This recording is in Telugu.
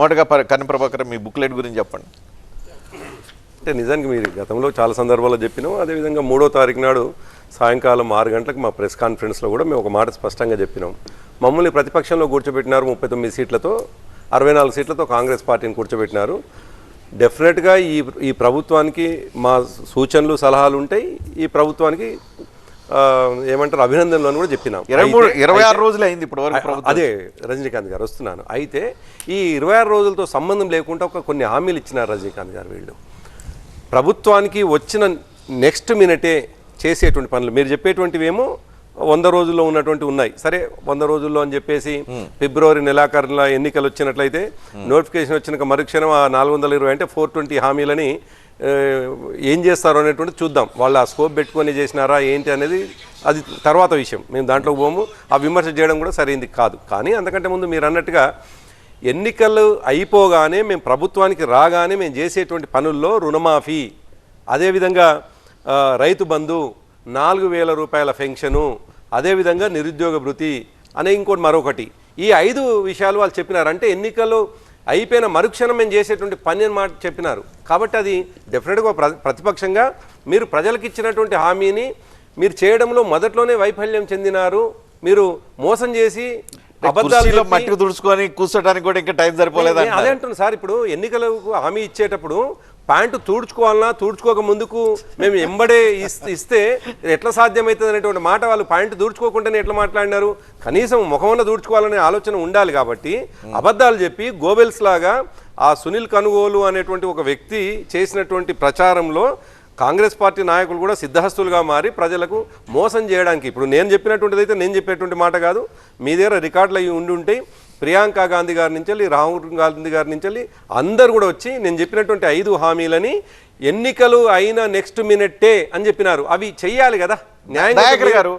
మొదటగా ప- కన్న ప్రభాకర్ మీ బుక్లెట్ గురించి చెప్పండి. అంటే నిజానికి మీరు గతంలో చాలా సందర్భాల్లో చెప్పినాం. అదేవిధంగా మూడో తారీఖు నాడు సాయంకాలం ఆరు గంటలకు మా ప్రెస్ కాన్ఫరెన్స్లో కూడా మేము ఒక మాట స్పష్టంగా చెప్పినాం. మమ్మల్ని ప్రతిపక్షంలో కూర్చోబెట్టినారు ముప్పై తొమ్మిది సీట్లతో అరవై నాలుగు సీట్లతో కాంగ్రెస్ పార్టీని కూర్చోబెట్టినారు. డెఫినెట్గా ఈ ఈ ప్రభుత్వానికి మా సూచనలు సలహాలు ఉంటాయి. ఈ ప్రభుత్వానికి ఏమంటారు అభినందనలు అని కూడా చెప్పినాం. ఇరవై మూడు ఇరవై ఆరు రోజులు అయింది ఇప్పుడు వరకు అదే రజనీకాంత్ గారు వస్తున్నాను. అయితే ఈ ఇరవై ఆరు రోజులతో సంబంధం లేకుండా ఒక కొన్ని హామీలు ఇచ్చినారు రజనీకాంత్ గారు వీళ్ళు. ప్రభుత్వానికి వచ్చిన నెక్స్ట్ మినిటే చేసేటువంటి పనులు. మీరు చెప్పేటువంటివి ఏమో వంద రోజుల్లో ఉన్నటువంటి ఉన్నాయి. సరే వంద రోజుల్లో అని చెప్పేసి ఫిబ్రవరి నెలాఖరుల ఎన్నికలు వచ్చినట్లయితే నోటిఫికేషన్ వచ్చినాక మరుక్షణం ఆ నాలుగు వందల ఇరవై అంటే ఫోర్ ట్వంటీ హామీలని ఏం చేస్తారో అనేటువంటి చూద్దాం. వాళ్ళు ఆ స్కోప్ పెట్టుకొని చేసినారా ఏంటి అనేది అది తర్వాత విషయం. మేము దాంట్లో పోము. ఆ విమర్శ చేయడం కూడా సరైంది కాదు. కానీ అంతకంటే ముందు మీరు అన్నట్టుగా ఎన్నికలు అయిపోగానే మేము ప్రభుత్వానికి రాగానే మేము చేసేటువంటి పనుల్లో రుణమాఫీ అదేవిధంగా రైతు బంధు నాలుగు వేల రూపాయల పెన్షను అదేవిధంగా నిరుద్యోగ భృతి అనే ఇంకోటి మరొకటి. ఈ ఐదు విషయాలు వాళ్ళు చెప్పినారంటే ఎన్నికలు అయిపోయిన మరుక్షణం మేము చేసేటువంటి పని అని మాట చెప్పినారు. కాబట్టి అది డెఫినెట్గా ప్ర ప్రతిపక్షంగా మీరు ప్రజలకు ఇచ్చినటువంటి హామీని మీరు చేయడంలో మొదట్లోనే వైఫల్యం చెందినారు. మీరు మోసం చేసి అబద్ధాలు మట్టి తుడుచుకొని కూర్చోడానికి కూడా ఇంకా టైం సరిపోలేదు అదే అంటున్నాను సార్ ఇప్పుడు ఎన్నికలకు హామీ ఇచ్చేటప్పుడు ప్యాంటు తూడ్చుకోవాలన్నా తూడ్చుకోక ముందుకు మేము ఎంబడే ఇస్తే ఎట్లా సాధ్యమవుతుంది అనేటువంటి మాట వాళ్ళు ప్యాంటు దూడ్చుకోకుండానే ఎట్లా మాట్లాడినారు? కనీసం ముఖమన్న దూడ్చుకోవాలనే ఆలోచన ఉండాలి కాబట్టి అబద్ధాలు చెప్పి గోబెల్స్ లాగా ఆ సునీల్ కనుగోలు అనేటువంటి ఒక వ్యక్తి చేసినటువంటి ప్రచారంలో కాంగ్రెస్ పార్టీ నాయకులు కూడా సిద్ధహస్తులుగా మారి ప్రజలకు మోసం చేయడానికి ఇప్పుడు నేను చెప్పినటువంటిది అయితే నేను చెప్పేటువంటి మాట కాదు మీ దగ్గర రికార్డులు అవి ఉండి ఉంటాయి ప్రియాంక గాంధీ గారి నుంచి వెళ్ళి రాహుల్ గాంధీ గారి నుంచి వెళ్ళి అందరు కూడా వచ్చి నేను చెప్పినటువంటి ఐదు హామీలని ఎన్నికలు అయిన నెక్స్ట్ మినిట్టే అని చెప్పినారు. అవి చెయ్యాలి కదా. దయాకర్ గారు